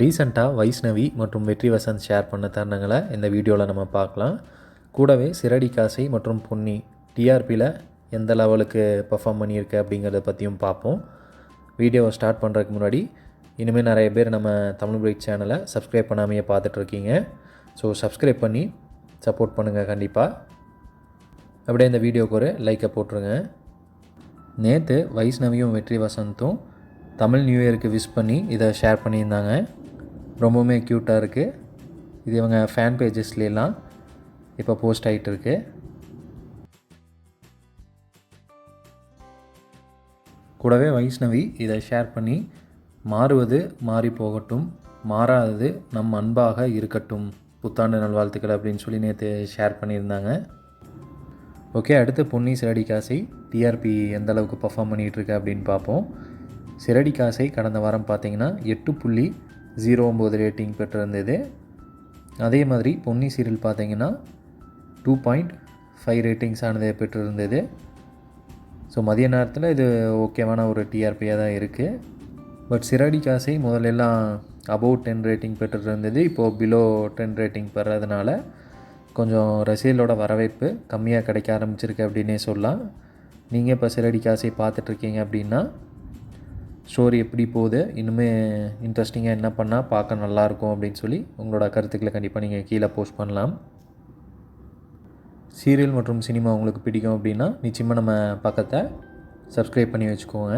ரீசண்டாக வைஷ்ணவி மற்றும் வெற்றி வசந்த் ஷேர் பண்ண தருணங்களை இந்த வீடியோவில் நம்ம பார்க்கலாம். கூடவே சிரடி காசை மற்றும் பொன்னி டிஆர்பியில் எந்த லெவலுக்கு பர்ஃபார்ம் பண்ணியிருக்கு அப்படிங்கிறத பற்றியும் பார்ப்போம். வீடியோவை ஸ்டார்ட் பண்ணுறதுக்கு முன்னாடி இனிமேல் நிறைய பேர் நம்ம தமிழ் பிரேக் சேனலை சப்ஸ்கிரைப் பண்ணாமையே பார்த்துட்ருக்கீங்க ஸோ சப்ஸ்கிரைப் பண்ணி சப்போர்ட் பண்ணுங்கள் கண்டிப்பாக அப்படியே இந்த வீடியோக்கு ஒரு லைக்கை போட்டுருங்க. நேற்று வைஷ்ணவியும் வெற்றி வசந்தும் தமிழ் நியூ இயருக்கு விஷ் பண்ணி இதை ஷேர் பண்ணியிருந்தாங்க. ரொம்பவுமே க்யூட்டாக இருக்குது இது இவங்க ஃபேன் பேஜஸ்லாம் இப்போ போஸ்ட் ஆகிட்டு இருக்கு. கூடவே வைஷ்ணவி இதை ஷேர் பண்ணி மாறுவது மாறி போகட்டும் மாறாதது நம் அன்பாக இருக்கட்டும் புத்தாண்டு நல்வாழ்த்துக்கள் அப்படின்னு சொல்லி நேற்று ஷேர் பண்ணியிருந்தாங்க. ஓகே அடுத்து பொன்னி சிரடி காசை டிஆர்பி எந்த அளவுக்கு பர்ஃபார்ம் பண்ணிகிட்ருக்கு அப்படின்னு பார்ப்போம். சிரடி காசை கடந்த வாரம் பார்த்தீங்கன்னா எட்டு புள்ளி ஜீரோ ஒம்பது ரேட்டிங் பெற்றிருந்தது. அதே மாதிரி பொன்னி சீரியல் பார்த்தீங்கன்னா டூ பாயிண்ட் ஃபைவ் ரேட்டிங்ஸ் ஆனது பெற்றிருந்தது. ஸோ மதிய நேரத்தில் இது ஓகேவான ஒரு டிஆர்பியாக தான் இருக்குது பட் சிரடி காசை முதலெல்லாம் அபவ் டென் ரேட்டிங் பெற்றிருந்தது. இப்போது பிலோ டென் ரேட்டிங் பெறதுனால கொஞ்சம் ரசிகர்களோட வரவேற்பு கம்மியாக கிடைக்க ஆரம்பிச்சிருக்கு அப்படின்னே சொல்லலாம். நீங்கள் இப்போ சிரடி காசை பார்த்துட்ருக்கீங்க அப்படின்னா ஸ்டோரி எப்படி போகுது இன்னுமே இன்ட்ரெஸ்டிங்காக என்ன பண்ணால் பார்க்க நல்லாயிருக்கும் அப்படின்னு சொல்லி உங்களோட கருத்துக்களை கண்டிப்பாக நீங்கள் கீழே போஸ்ட் பண்ணலாம். சீரியல் மற்றும் சினிமா உங்களுக்கு பிடிக்கும் அப்படின்னா நிச்சயமாக நம்ம பக்கத்தை சப்ஸ்கிரைப் பண்ணி வச்சுக்கோங்க.